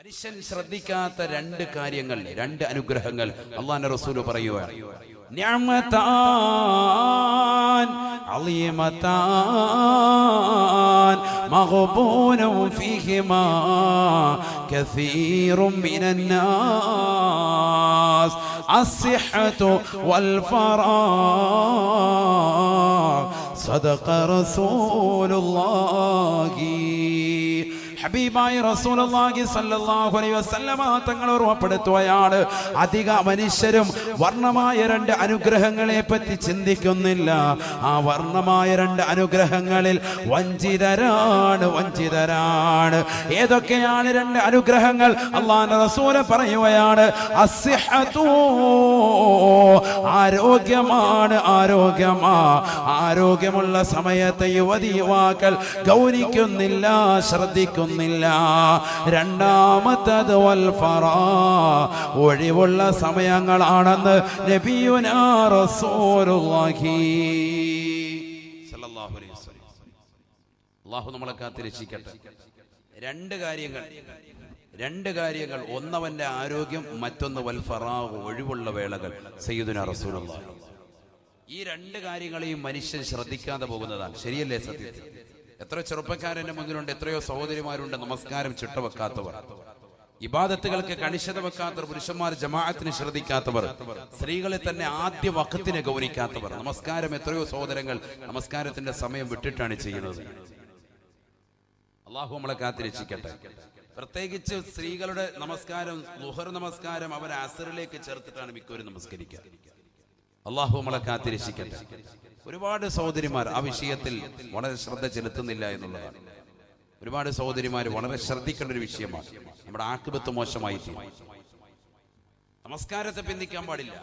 മനുഷ്യൻ ശ്രദ്ധിക്കാത്ത രണ്ട് കാര്യങ്ങൾ രണ്ട് അനുഗ്രഹങ്ങൾ അള്ളാന്റെ റസൂൽ പറയുക സദഖ റസൂലുള്ളാഹി ഹബീബായി റസൂലുള്ളാഹി സ്വല്ലല്ലാഹു അലൈഹി വസല്ലമ തങ്ങൾ ഓർമ്മപ്പെടുത്തുകയാണ്. അധിക മനുഷ്യരും വർണമായ രണ്ട് അനുഗ്രഹങ്ങളെ പറ്റി ചിന്തിക്കുന്നില്ല. ആ വർണമായ രണ്ട് അനുഗ്രഹങ്ങളിൽ വഞ്ചിതരാണ് വഞ്ചിതരാണ്. ഏതൊക്കെയാണ് രണ്ട് അനുഗ്രഹങ്ങൾ? അള്ളാഹുവിന്റെ റസൂൽ പറയുകയാണ് ആരോഗ്യമാണ് ആരോഗ്യമാ. ആരോഗ്യമുള്ള സമയത്തെ യുവതി യുവാക്കൾ ഗൗനിക്കുന്നില്ല ശ്രദ്ധിക്കുന്നില്ല രണ്ടാമത്തത് വൽഫറാ ഒഴിവുള്ള സമയങ്ങളാണെന്ന് നബിയുനാ റസൂലുള്ളാഹി. സല്ലല്ലാഹു അലൈഹി വസല്ലം. അള്ളാഹു നമ്മളെ കാത്തിരക്ഷിക്കട്ടെ. രണ്ട് കാര്യങ്ങൾ. രണ്ട് കാര്യങ്ങൾ. ഒന്നവന്റെ ആരോഗ്യം മറ്റൊന്ന് വൽഫറാവ് ഒഴിവുള്ള വേളകൾ. സയ്യിദുന റസൂലുള്ളാഹി. ഈ രണ്ട് കാര്യങ്ങളെയും മനുഷ്യൻ ശ്രദ്ധിക്കാതെ പോകുന്നതാണ്. ശരിയല്ലേ സത്യത്തിൽ എത്ര ചെറുപ്പക്കാരന്റെ മുന്നിലുണ്ട് എത്രയോ സഹോദരിമാരുണ്ട് നമസ്കാരം ചിട്ടവെക്കാത്തവർ. ഇബാദത്തുകൾക്ക് കണിശത വെക്കാത്തവർ പുരുഷന്മാർ ജമാഅത്തിന് ശ്രദ്ധിക്കാത്തവർ സ്ത്രീകളെ തന്നെ ആദ്യ വക്കത്തിന് ഗൗനിക്കാത്തവർ. നമസ്കാരം എത്രയോ സഹോദരങ്ങൾ നമസ്കാരത്തിന്റെ സമയം വിട്ടിട്ടാണ് ചെയ്യുന്നത്. അള്ളാഹു നമ്മളെ കാത്തിരക്ഷിക്കട്ടെ. പ്രത്യേകിച്ച് സ്ത്രീകളുടെ നമസ്കാരം ലുഹർ നമസ്കാരം അവർ അസറിലേക്ക് ചേർത്തിട്ടാണ് മിക്കവരും നമസ്കരിക്കുക. അള്ളാഹു നമ്മളെ കാത്തിരക്ഷിക്കട്ടെ. ഒരുപാട് സഹോദരിമാർ ആ വിഷയത്തിൽ വളരെ ശ്രദ്ധ ചെലുത്തുന്നില്ല എന്നുള്ളതാണ്. ഒരുപാട് സഹോദരിമാർ വളരെ ശ്രദ്ധിക്കേണ്ട ഒരു വിഷയമാണ്. നമ്മുടെ ആക്കിബത്ത് മോശമായി. നമസ്കാരത്തെ പിന്തിക്കാൻ പാടില്ല.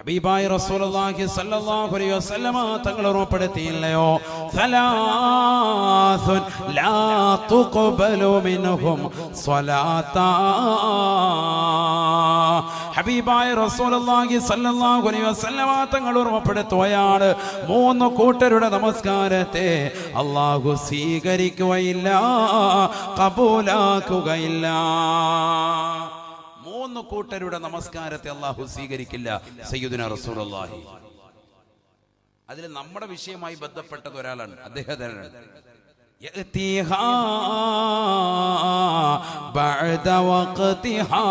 ഹബീബായ റസൂലുള്ളാഹി സ്വല്ലല്ലാഹു അലൈഹി വസല്ലമ തങ്ങൾ ഓർമ്മപ്പെടുത്തിയില്ലയോ? സലാസുൻ ലാ തുഖ്ബലു മിൻഹും സ്വലാത്ത. ഹബീബായ റസൂലുള്ളാഹി സ്വല്ലല്ലാഹു അലൈഹി വസല്ലമ തങ്ങൾ ഓർമ്മപ്പെടുത്തുകയാണ്. മൂന്ന് കൂട്ടരുടെ നമസ്കാരത്തെ അള്ളാഹു സ്വീകരിക്കുകയില്ല കബൂലാക്കുകയില്ല. മൂന്ന് കൂട്ടരുടെ നമസ്കാരത്തെ അള്ളാഹു സ്വീകരിക്കില്ല സയ്യിദുന റസൂലുള്ളാഹി. അതിൽ നമ്മുടെ വിഷയമായി ബന്ധപ്പെട്ടത് ഒരാളാണ്. വഖ്തിഹാ.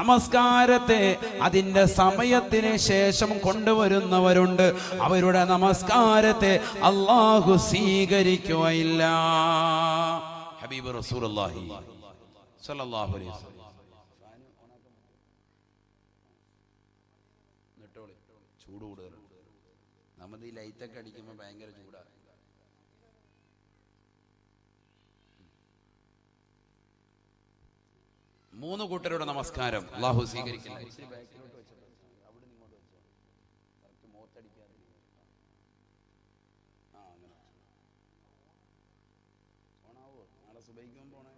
നമസ്കാരത്തെ അതിന്റെ സമയത്തിന് ശേഷം കൊണ്ടുവരുന്നവരുണ്ട്. അവരുടെ നമസ്കാരത്തെ അള്ളാഹു സ്വീകരിക്കുകയില്ല. ഹബീബ് റസൂലുള്ളാഹി സല്ലല്ലാഹു അലൈഹി വസല്ലം എന്നിട്ടോളി ചൂട് കൂടുതലുണ്ട് നമ്മൾ ഈ ലൈറ്റൊക്കെ അടിക്കുമ്പോൾ ഭയങ്കര ചൂടാണ് മൂന്ന് കൂട്ടരുടെ നമസ്കാരം. അള്ളാഹു സ്വീകരിക്കില്ല പോണേ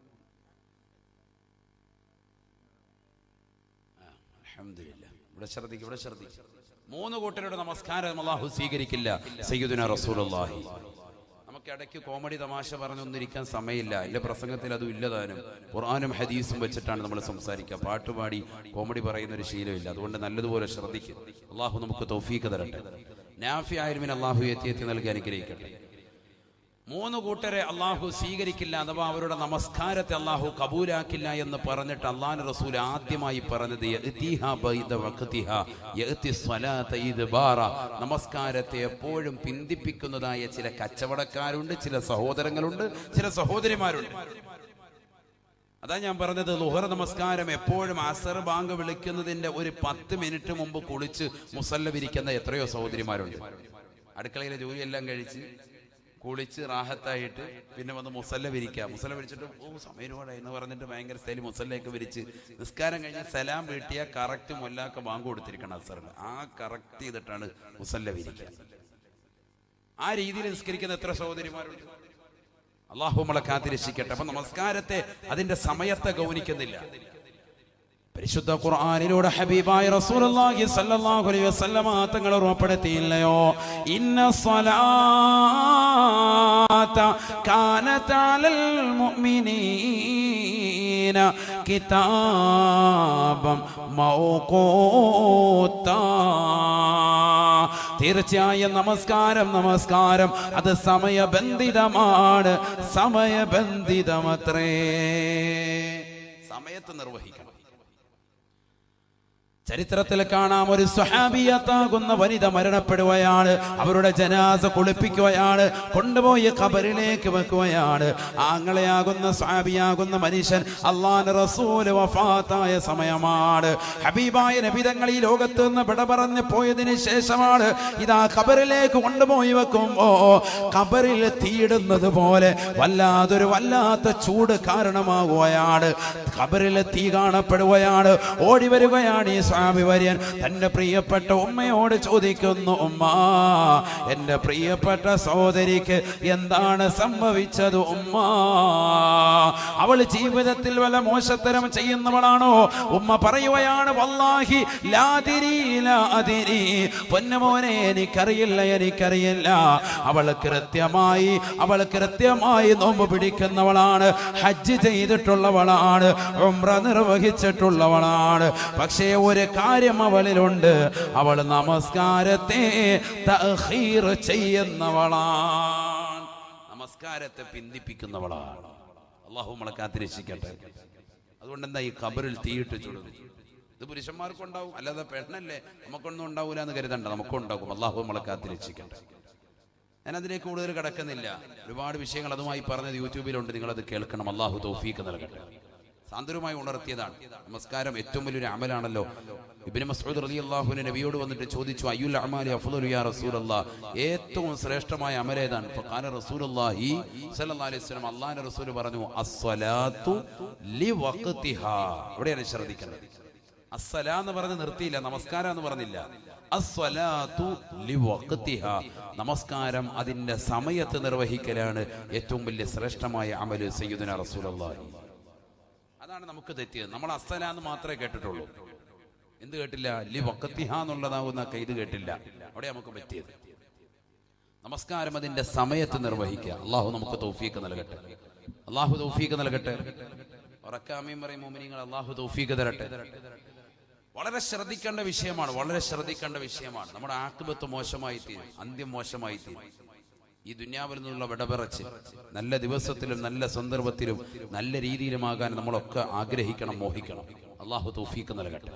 അൽഹംദുലില്ലാ. ഇവിടെ ശ്രദ്ധിക്കും ഇവിടെ ശ്രദ്ധിക്കും. മൂന്ന് കൂട്ടരുടെ നമസ്കാരം അള്ളാഹു സ്വീകരിക്കില്ല. സയ്യിദുന റസൂലുള്ളാഹി. നമുക്ക് ഇടയ്ക്ക് കോമഡി തമാശ പറഞ്ഞൊന്നിരിക്കാൻ സമയമില്ല. എന്റെ പ്രസംഗത്തിൽ അതും ഇല്ലതാനും ഖുർആാനും ഹദീസും വെച്ചിട്ടാണ് നമ്മൾ സംസാരിക്കുക. പാട്ടുപാടി കോമഡി പറയുന്ന ഒരു ശീലമില്ല. അതുകൊണ്ട് നല്ലതുപോലെ ശ്രദ്ധിക്കും. അള്ളാഹു നമുക്ക് തൗഫീക്ക് തരട്ടെ. നാഫി ആയിരുമിന് അള്ളാഹു എത്തി എത്തി നൽകി അനുഗ്രഹിക്കട്ടെ. മൂന്ന് കൂട്ടരെ അള്ളാഹു സ്വീകരിക്കില്ല അഥവാ അവരുടെ നമസ്കാരത്തെ അള്ളാഹു കബൂലാക്കില്ല എന്ന് പറഞ്ഞിട്ട് അള്ളാൻ റസൂൽ ആദ്യമായി പറഞ്ഞത്. നമസ്കാരത്തെ എപ്പോഴും പിന്തിപ്പിക്കുന്നതായ ചില കച്ചവടക്കാരുണ്ട് ചില സഹോദരങ്ങളുണ്ട് ചില സഹോദരിമാരുണ്ട് അതാ ഞാൻ പറഞ്ഞത് ലുഹർ നമസ്കാരം എപ്പോഴും അസർ ബാങ്ക് വിളിക്കുന്നതിന്റെ ഒരു പത്ത് മിനിറ്റ് മുമ്പ് കുളിച്ച് മുസല്ല വിരിക്കുന്ന എത്രയോ സഹോദരിമാരുണ്ട് അടുക്കളയിലെ ജോലിയെല്ലാം കഴിച്ച് കുളിച്ച് റാഹത്തായിട്ട് പിന്നെ വന്ന് മുസല്ല വിരിക്കുക. മുസല്ല വിരിച്ചിട്ട് ഓ സമയപാടായി എന്ന് പറഞ്ഞിട്ട് ഭയങ്കര സ്ഥലം മുസല്ലയൊക്കെ വിരിച്ച് നിസ്കാരം കഴിഞ്ഞ് സലാം വീട്ടിയ കറക്റ്റ് മുല്ലാക്ക ബാങ്ക് കൊടുത്തിരിക്കണം അസറിന്. ആ കറക്റ്റ് ചെയ്തിട്ടാണ് മുസല്ല വിരിക്കുക. ആ രീതിയിൽ നിസ്കരിക്കുന്ന എത്ര സഹോദരിമാരുണ്ട്? അള്ളാഹു നമ്മളെ കാത്തിരക്ഷിക്കട്ടെ. അപ്പൊ നമസ്കാരത്തെ അതിന്റെ സമയത്തെ ഗൗനിക്കുന്നില്ല. പരിശുദ്ധ ഖുർആാനിലൂടെ ഹബീബായ റസൂലുള്ളാഹി സല്ലാഹു അലൈഹി വസല്ലമ തങ്ങൾ ഓർമ്മപ്പെടുത്തിയില്ലയോ? ഇന്ന സ്വലാത്ത കാനത മുഅ്മിനീന കിതാബം തീർച്ചയായും നമസ്കാരം നമസ്കാരം. അത് സമയബന്ധിതമാണ് സമയബന്ധിതമത്രേ. സമയത്ത് നിർവഹിക്കാം ചരിത്രത്തിൽ കാണാം ഒരു സ്വഹാബിയത്താകുന്ന വനിത മരണപ്പെടുകയാണ്. അവരുടെ ജനാസ കുളിപ്പിക്കുകയാണ്. കൊണ്ടുപോയി ഖബറിലേക്ക് വെക്കുകയാണ്. ആങ്ങളെയാകുന്ന സ്വഹാബിയാകുന്ന മനുഷ്യൻ അള്ളാൻ റസൂൽ വഫാത്തായ സമയമാണ്. ഹബീബായ നബിതങ്ങൾ ഈ ലോകത്ത് നിന്ന് വിട പറഞ്ഞു പോയതിന് ശേഷമാണ് ഇതാ ഖബറിലേക്ക് കൊണ്ടുപോയി വെക്കുമ്പോ ഖബറിൽ തീയിടുന്നത് പോലെ വല്ലാതൊരു വല്ലാത്ത ചൂട് കാരണമാകുകയാണ് ഖബറിൽ തീ കാണപ്പെടുകയാണ്. ഓടി വരികയാണ് ഈ സ്വാമി വര്യൻ തന്റെ പ്രിയപ്പെട്ട ഉമ്മയോട് ചോദിക്കുന്നു ഉമ്മ എന്റെ പ്രിയപ്പെട്ട സഹോദരിക്ക് എന്താണ് സംഭവിച്ചത് ഉമ്മ? അവൾ ജീവിതത്തിൽ വല്ല മോശത്തരം ചെയ്യുന്നവളാണോ? ഉമ്മ പറയുകയാണ് വല്ലാഹി പൊന്നുമോനെ എനിക്കറിയില്ല എനിക്കറിയില്ല. അവൾ കൃത്യമായി അവൾ കൃത്യമായി നോമ്പ് പിടിക്കുന്നവളാണ് ഹജ്ജ് ചെയ്തിട്ടുള്ളവളാണ് ഉംറ നിർവഹിച്ചിട്ടുള്ളവളാണ്. പക്ഷേ ഒരു കാര്യം അവളിലുണ്ട്. അവൾ നമസ്കാരത്തെ ചെയ്യുന്നവളാണ്. നമസ്കാരത്തെ പിന്തിപ്പിക്കുന്നവളാണ്. അള്ളാഹു നമ്മളെ കാത്തിരക്ഷിക്കട്ടെ. അതുകൊണ്ട് എന്താ ഈ കബറിൽ തീയിട്ട് ചുടുന്നു ഇത് പുരുഷന്മാർക്കുണ്ടാവും. അല്ലാതെ പെണ്ണല്ലേ? നമുക്കൊന്നും ഉണ്ടാവൂല എന്ന് കരുതണ്ട. നമുക്കുണ്ടാകും. അള്ളാഹു നമ്മളെ കാത്തിരക്ഷിക്കട്ടെ. ഞാൻ അതിലേക്ക് കൂടുതൽ കിടക്കുന്നില്ല. ഒരുപാട് വിഷയങ്ങൾ അതുമായി പറഞ്ഞത് യൂട്യൂബിലുണ്ട്. നിങ്ങളത് കേൾക്കണം. അള്ളാഹു തൗഫീക്ക് നൽകട്ടെ. സാന്ത്വനമായി ഉണർത്തിയതാണ്. നമസ്കാരം ഏറ്റവും വലിയൊരു അമലാണല്ലോ. ഇബ്നു മസ്ഊദ് അൻഹു നബിയോട് വന്നിട്ട് ചോദിച്ചു അയ്യുൽ അമാലി അഫ്ളലു യാ റസൂലല്ലാഹ് ഏറ്റവും ശ്രേഷ്ഠമായ അമലേതാണ് ഫഖാല റസൂലുള്ളാഹി സല്ലല്ലാഹു അലൈഹി വസല്ലം അല്ലാഹുവിന്റെ റസൂൽ പറഞ്ഞു അസ്സലാത്തു ലി വഖ്തിഹാ അവിടെയാണ് ശ്രദ്ധിക്കേണ്ടത്. അസ്സലാ എന്ന് പറഞ്ഞ് നിർത്തിയില്ല നമസ്കാരം എന്ന് പറഞ്ഞില്ല. അസ്വലാത്തു നമസ്കാരം അതിന്റെ സമയത്ത് നിർവഹിക്കലാണ് ഏറ്റവും വലിയ ശ്രേഷ്ഠമായ അമൽ സയ്യിദുന റസൂലുള്ളാഹി അതാണ് നമുക്ക് തെറ്റിയത്. നമ്മൾ അസ്സല എന്ന് മാത്രമേ കേട്ടിട്ടുള്ളൂ. എന്ത് കേട്ടില്ല? ലി വക്കത്തിഹ എന്നുള്ളതാകുന്ന ഇത് കേട്ടില്ല. അവിടെ നമുക്ക് പറ്റിയത്. നമസ്കാരം അതിന്റെ സമയത്ത് നിർവഹിക്കുക. അള്ളാഹു നമുക്ക് തൗഫീക്ക് നൽകട്ടെ. അള്ളാഹു തൗഫീക്ക് നൽകട്ടെ. ഉറക്കാമയും പറയും മോമിനിങ്ങൾ അള്ളാഹു തൗഫീക്ക് തരട്ടെ. വളരെ ശ്രദ്ധിക്കേണ്ട വിഷയമാണ് വളരെ ശ്രദ്ധിക്കേണ്ട വിഷയമാണ്. നമ്മുടെ ആക്കുബത്ത് മോശമായി തീരും അന്ത്യം മോശമായി തീരും ഈ ദുന്യാവിൽ നിന്നുള്ള വിടപിറച്ച് നല്ല ദിവസത്തിലും നല്ല സന്ദർഭത്തിലും നല്ല രീതിയിലുമാകാൻ നമ്മളൊക്കെ ആഗ്രഹിക്കണം മോഹിക്കണം. അള്ളാഹു തൗഫീക്ക് നൽകട്ടെ.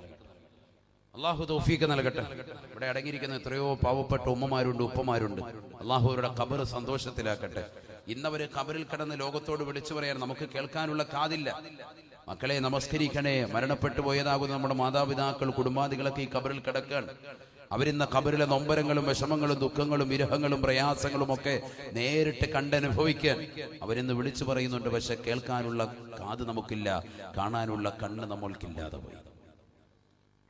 അള്ളാഹു തൗഫീക്ക് നൽകട്ടെ. ഇവിടെ അടങ്ങിയിരിക്കുന്ന എത്രയോ പാവപ്പെട്ട ഉമ്മമാരുണ്ട് ഉപ്പമാരുണ്ട്. അള്ളാഹു അവരുടെ കബർ സന്തോഷത്തിലാക്കട്ടെ. ഇന്നവര് കബറിൽ കിടന്ന് ലോകത്തോട് വിളിച്ചു പറയാൻ നമുക്ക് കേൾക്കാനുള്ള കാതില്ല. മക്കളെ നമസ്കരിക്കണേ. മരണപ്പെട്ടു പോയതാകുന്ന നമ്മുടെ മാതാപിതാക്കൾ കുടുംബാദികളൊക്കെ ഈ കബറിൽ കിടക്കാണ് അവരിന്ന കബറിലെ നൊമ്പരങ്ങളും വിഷമങ്ങളും ദുഃഖങ്ങളും വിരഹങ്ങളും പ്രയാസങ്ങളും ഒക്കെ നേരിട്ട് കണ്ടനുഭവിക്കാൻ അവരിന്ന് വിളിച്ചു പറയുന്നുണ്ട് പക്ഷെ കേൾക്കാനുള്ള കാത് നമുക്കില്ല കാണാനുള്ള കണ്ണ് നമ്മൾക്കില്ലാതെ പോയി.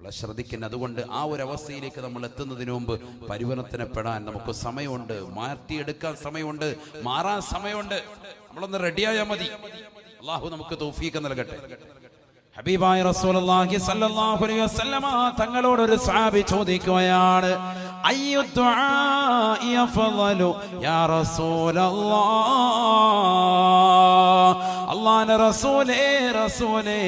ശ്രദ്ധിക്കുന്നത് അതുകൊണ്ട് ആ ഒരു അവസ്ഥയിലേക്ക് നമ്മൾ എത്തുന്നതിന് മുമ്പ് പരിവർത്തനപ്പെടാൻ നമുക്ക് സമയമുണ്ട്. മാറ്റിയെടുക്കാൻ സമയമുണ്ട് മാറാൻ സമയമുണ്ട്. നമ്മളൊന്ന് റെഡിയായാൽ മതി. അള്ളാഹു നമുക്ക് തൗഫീഖ് നൽകട്ടെ. ഹബീബായ റസൂലുള്ളാഹി സ്വല്ലല്ലാഹു അലൈഹി വസല്ലമ തങ്ങളോട് ഒരു സ്വഹാബി ചോദിക്കുകയാണ് അയ്യു ദുആഇ അഫ്ളലു യാ റസൂലല്ലാഹ് അള്ളാഹുവിന്റെ റസൂലേ റസൂലേ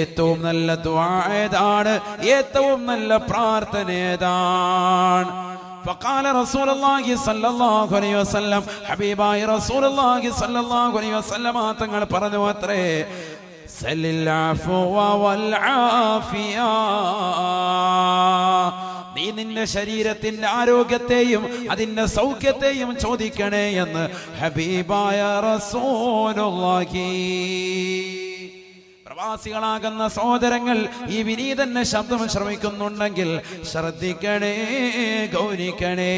ഏറ്റവും നല്ല ദുആ ഏതാണ് ഏറ്റവും നല്ല പ്രാർത്ഥന ഏതാണ് فقال رسول الله صلى الله عليه وسلم حبيباي رسول الله صلى الله عليه وسلم തങ്ങൾ പറഞ്ഞു അത്രേ സല്ലിൽ العفو والعافية. നീ നിന്റെ ശരീരത്തിന്റെ ആരോഗ്യത്തെയും അതിന്റെ സൗഖ്യത്തെയും ചോദിക്കണേ എന്ന് ഹബീബായ റസൂലുള്ളാഹി. പ്രവാസികളാകുന്ന സഹോദരങ്ങൾ ഈ വിനീതന്റെ ശബ്ദം ശ്രമിക്കുന്നുണ്ടെങ്കിൽ ശ്രദ്ധിക്കണേ ഗൗനിക്കണേ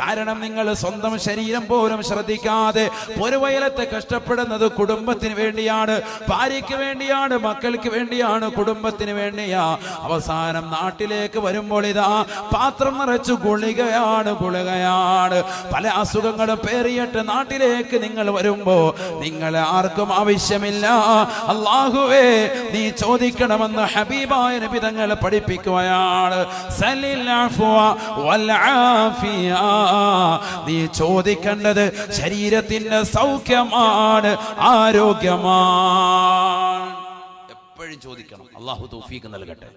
കാരണം നിങ്ങൾ സ്വന്തം ശരീരം പോലും ശ്രദ്ധിക്കാതെ പൊരുവയലത്തെ കഷ്ടപ്പെടുന്നത് കുടുംബത്തിന് വേണ്ടിയാണ് ഭാര്യയ്ക്ക് വേണ്ടിയാണ് മക്കൾക്ക് വേണ്ടിയാണ് കുടുംബത്തിന് വേണ്ടിയാ. അവസാനം നാട്ടിലേക്ക് വരുമ്പോൾ ഇതാ പാത്രം നിറച്ചു ഗുളികയാണ് ഗുളികയാണ്. പല അസുഖങ്ങളും പേറിയിട്ട് നാട്ടിലേക്ക് നിങ്ങൾ വരുമ്പോ നിങ്ങൾ ആർക്കും ആവശ്യമില്ല. അള്ളാഹുവേ നീ ചോദിക്കണമെന്ന് ഹബീബായ നബി തങ്ങൾ പഠിപ്പിക്കുകയാണ്. നീ ചോദിക്കേണ്ടത് ശരീരത്തിന്റെ സൗഖ്യമാണ് ആരോഗ്യമാണ്. എപ്പോഴും ചോദിക്കണം. അള്ളാഹു തൗഫീഖ് നൽകട്ടെ.